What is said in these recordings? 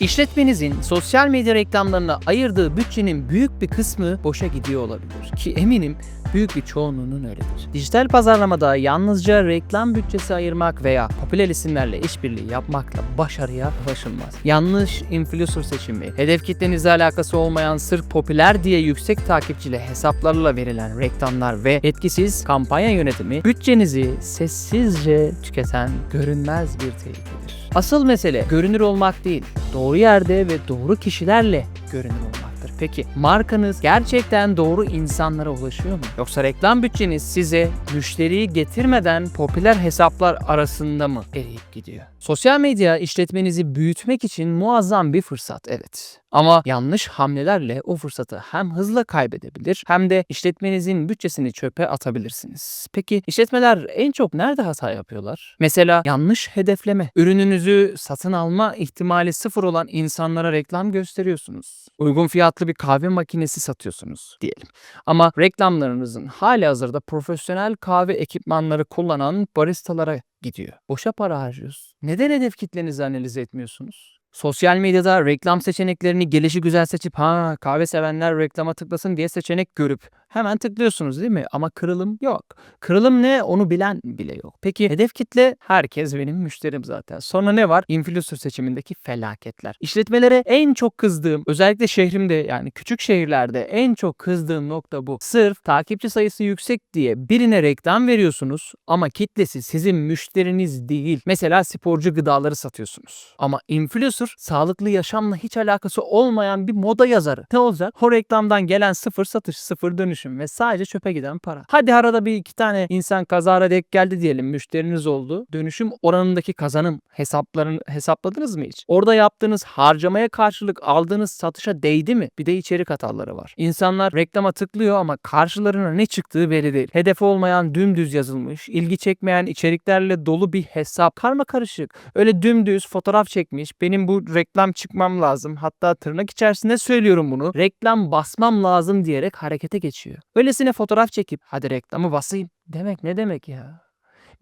İşletmenizin sosyal medya reklamlarına ayırdığı bütçenin büyük bir kısmı boşa gidiyor olabilir. Ki eminim büyük bir çoğunluğunun öyledir. Dijital pazarlamada yalnızca reklam bütçesi ayırmak veya popüler isimlerle işbirliği yapmakla başarıya ulaşılmaz. Yanlış influencer seçimi, hedef kitlenizle alakası olmayan sırf popüler diye yüksek takipçili hesaplarla verilen reklamlar ve etkisiz kampanya yönetimi bütçenizi sessizce tüketen görünmez bir tehlikedir. Asıl mesele görünür olmak değil, doğru yerde ve doğru kişilerle görünür olmaktır. Peki markanız gerçekten doğru insanlara ulaşıyor mu? Yoksa reklam bütçeniz size müşteriyi getirmeden popüler hesaplar arasında mı eriyip gidiyor? Sosyal medya işletmenizi büyütmek için muazzam bir fırsat evet. Ama yanlış hamlelerle o fırsatı hem hızla kaybedebilir hem de işletmenizin bütçesini çöpe atabilirsiniz. Peki işletmeler en çok nerede hata yapıyorlar? Mesela yanlış hedefleme. Ürününüzü satın alma ihtimali sıfır olan insanlara reklam gösteriyorsunuz. Uygun fiyatlı bir kahve makinesi satıyorsunuz diyelim. Ama reklamlarınızın hali hazırda profesyonel kahve ekipmanları kullanan baristalara gidiyor. Boşa para harcıyorsunuz. Neden hedef kitlenizi analiz etmiyorsunuz? Sosyal medyada reklam seçeneklerini gelişi güzel seçip ha kahve sevenler reklama tıklasın diye seçenek görüp hemen tıklıyorsunuz değil mi? Ama kırılım yok. Kırılım ne onu bilen bile yok. Peki hedef kitle herkes benim müşterim zaten. Sonra ne var? Influencer seçimindeki felaketler. İşletmelere en çok kızdığım özellikle şehrimde yani küçük şehirlerde en çok kızdığım nokta bu. Sırf takipçi sayısı yüksek diye birine reklam veriyorsunuz ama kitlesi sizin müşteriniz değil. Mesela sporcu gıdaları satıyorsunuz. Ama influencer sağlıklı yaşamla hiç alakası olmayan bir moda yazarı. Ne olacak? O reklamdan gelen sıfır satış, sıfır dönüşüm ve sadece çöpe giden para. Hadi arada bir iki tane insan kazara denk geldi diyelim müşteriniz oldu. Dönüşüm oranındaki kazanım hesaplarını hesapladınız mı hiç? Orada yaptığınız harcamaya karşılık aldığınız satışa değdi mi? Bir de içerik hataları var. İnsanlar reklama tıklıyor ama karşılarına ne çıktığı belli değil. Hedef olmayan dümdüz yazılmış, ilgi çekmeyen içeriklerle dolu bir hesap. Karma karışık. Öyle dümdüz fotoğraf çekmiş. Benim bu reklam çıkmam lazım. Hatta tırnak içerisinde söylüyorum bunu. Reklam basmam lazım diyerek harekete geçiyor. Öylesine fotoğraf çekip hadi reklamı basayım demek ne demek ya?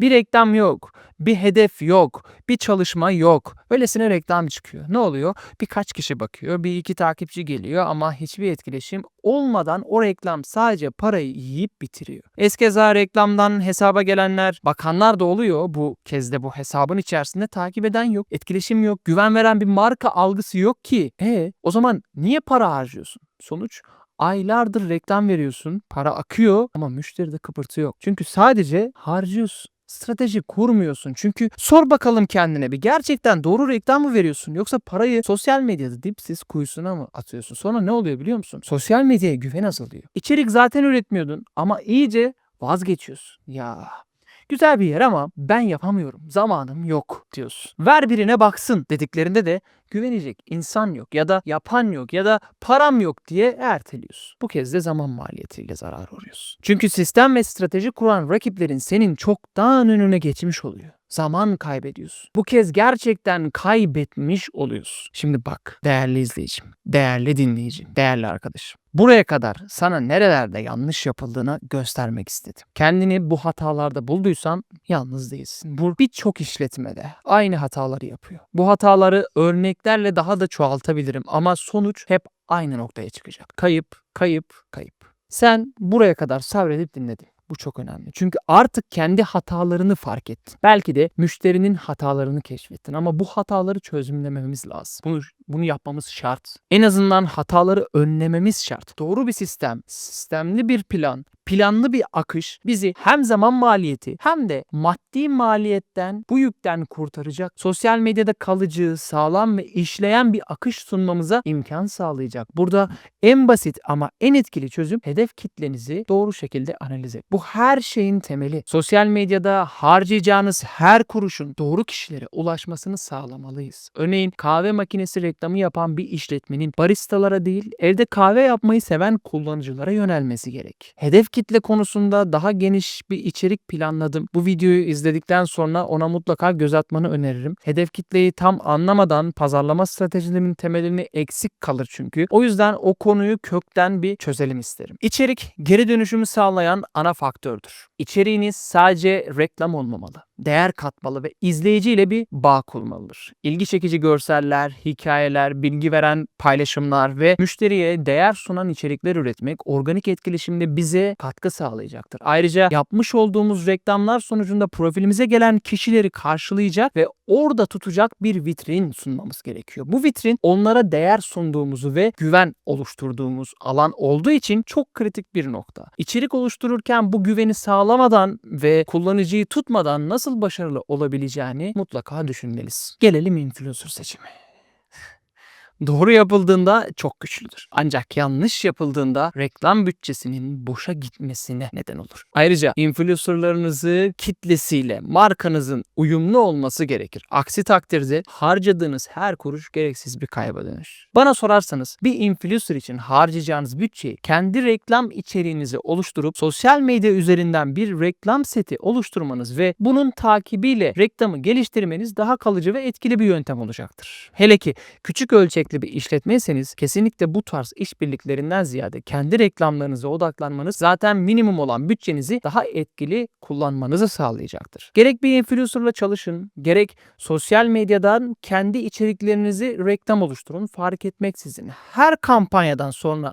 Bir reklam yok, bir hedef yok, bir çalışma yok. Öylesine reklam çıkıyor. Ne oluyor? Birkaç kişi bakıyor, bir iki takipçi geliyor ama hiçbir etkileşim olmadan o reklam sadece parayı yiyip bitiriyor. Eskeza reklamdan hesaba gelenler, bakanlar da oluyor. Bu kez de bu hesabın içerisinde takip eden yok, etkileşim yok, güven veren bir marka algısı yok ki. E o zaman niye para harcıyorsun? Sonuç aylardır reklam veriyorsun, para akıyor ama müşteride kıpırtı yok. Çünkü sadece harcıyorsun. Strateji kurmuyorsun. Çünkü sor bakalım kendine bir gerçekten doğru reklam mı veriyorsun yoksa parayı sosyal medyada dipsiz kuyusuna mı atıyorsun? Sonra ne oluyor biliyor musun? Sosyal medyaya güven azalıyor. İçerik zaten üretmiyordun ama iyice vazgeçiyorsun. Ya Güzel bir yer ama ben yapamıyorum. Zamanım yok diyorsun. Ver birine baksın dediklerinde de güvenecek insan yok ya da yapan yok ya da param yok diye erteliyorsun. Bu kez de zaman maliyetiyle zarar uğruyorsun. Çünkü sistem ve strateji kuran rakiplerin senin çoktan önüne geçmiş oluyor. Zaman kaybediyorsun. Bu kez gerçekten kaybetmiş oluyorsun. Şimdi bak değerli izleyicim, değerli dinleyicim, değerli arkadaşım. Buraya kadar sana nerelerde yanlış yapıldığını göstermek istedim. Kendini bu hatalarda bulduysan yalnız değilsin. Bu birçok işletmede aynı hataları yapıyor. Bu hataları örneklerle daha da çoğaltabilirim ama sonuç hep aynı noktaya çıkacak. Kayıp, kayıp, kayıp. Sen buraya kadar sabredip dinledin. Bu çok önemli. Çünkü artık kendi hatalarını fark ettin. Belki de müşterinin hatalarını keşfettin ama bu hataları çözümlememiz lazım. Bunu bunu yapmamız şart. En azından hataları önlememiz şart. Doğru bir sistem, sistemli bir plan, planlı bir akış bizi hem zaman maliyeti hem de maddi maliyetten bu yükten kurtaracak. Sosyal medyada kalıcı, sağlam ve işleyen bir akış sunmamıza imkan sağlayacak. Burada en basit ama en etkili çözüm hedef kitlenizi doğru şekilde analiz et. Bu her şeyin temeli. Sosyal medyada harcayacağınız her kuruşun doğru kişilere ulaşmasını sağlamalıyız. Örneğin kahve makinesi yapan bir işletmenin baristalara değil, evde kahve yapmayı seven kullanıcılara yönelmesi gerek. Hedef kitle konusunda daha geniş bir içerik planladım. Bu videoyu izledikten sonra ona mutlaka göz atmanı öneririm. Hedef kitleyi tam anlamadan pazarlama stratejilerinin temelini eksik kalır çünkü. O yüzden o konuyu kökten bir çözelim isterim. İçerik geri dönüşümü sağlayan ana faktördür. İçeriğiniz sadece reklam olmamalı. Değer katmalı ve izleyiciyle bir bağ kurmalıdır. İlgi çekici görseller, hikayeler, bilgi veren paylaşımlar ve müşteriye değer sunan içerikler üretmek organik etkileşimde bize katkı sağlayacaktır. Ayrıca yapmış olduğumuz reklamlar sonucunda profilimize gelen kişileri karşılayacak ve orada tutacak bir vitrin sunmamız gerekiyor. Bu vitrin onlara değer sunduğumuzu ve güven oluşturduğumuz alan olduğu için çok kritik bir nokta. İçerik oluştururken bu güveni sağlamadan ve kullanıcıyı tutmadan nasıl başarılı olabileceğini mutlaka düşünmeliyiz. Gelelim influencer seçimi. Doğru yapıldığında çok güçlüdür. Ancak yanlış yapıldığında reklam bütçesinin boşa gitmesine neden olur. Ayrıca influencerlarınızı kitlesiyle markanızın uyumlu olması gerekir. Aksi takdirde harcadığınız her kuruş gereksiz bir kayba dönüşür. Bana sorarsanız bir influencer için harcayacağınız bütçeyi kendi reklam içeriğinizi oluşturup sosyal medya üzerinden bir reklam seti oluşturmanız ve bunun takibiyle reklamı geliştirmeniz daha kalıcı ve etkili bir yöntem olacaktır. Hele ki küçük ölçekli bir işletmeyseniz kesinlikle bu tarz işbirliklerinden ziyade kendi reklamlarınıza odaklanmanız zaten minimum olan bütçenizi daha etkili kullanmanızı sağlayacaktır. Gerek bir influencerla çalışın, gerek sosyal medyadan kendi içeriklerinizi reklam oluşturun fark etmeksizin. Her kampanyadan sonra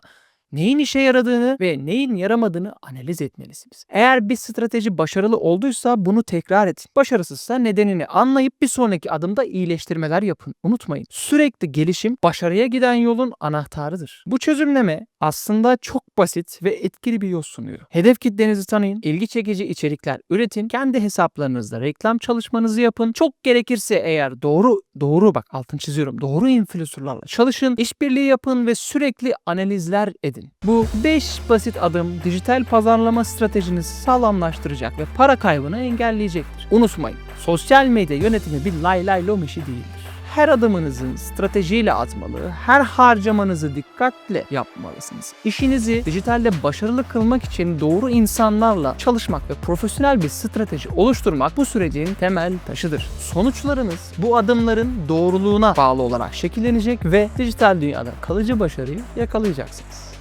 neyin işe yaradığını ve neyin yaramadığını analiz etmelisiniz. Eğer bir strateji başarılı olduysa bunu tekrar edin. Başarısızsa nedenini anlayıp bir sonraki adımda iyileştirmeler yapın. Unutmayın. Sürekli gelişim başarıya giden yolun anahtarıdır. Bu çözümleme aslında çok basit ve etkili bir yol sunuyor. Hedef kitlenizi tanıyın, ilgi çekici içerikler üretin, kendi hesaplarınızda reklam çalışmanızı yapın. Çok gerekirse eğer doğru doğru bak altın çiziyorum. Doğru influencerlarla çalışın, işbirliği yapın ve sürekli analizler edin. Bu 5 basit adım dijital pazarlama stratejinizi sağlamlaştıracak ve para kaybını engelleyecektir. Unutmayın, sosyal medya yönetimi bir lay lay lom işi değildir. Her adımınızı stratejiyle atmalı, her harcamanızı dikkatle yapmalısınız. İşinizi dijitalde başarılı kılmak için doğru insanlarla çalışmak ve profesyonel bir strateji oluşturmak bu sürecin temel taşıdır. Sonuçlarınız bu adımların doğruluğuna bağlı olarak şekillenecek ve dijital dünyada kalıcı başarıyı yakalayacaksınız.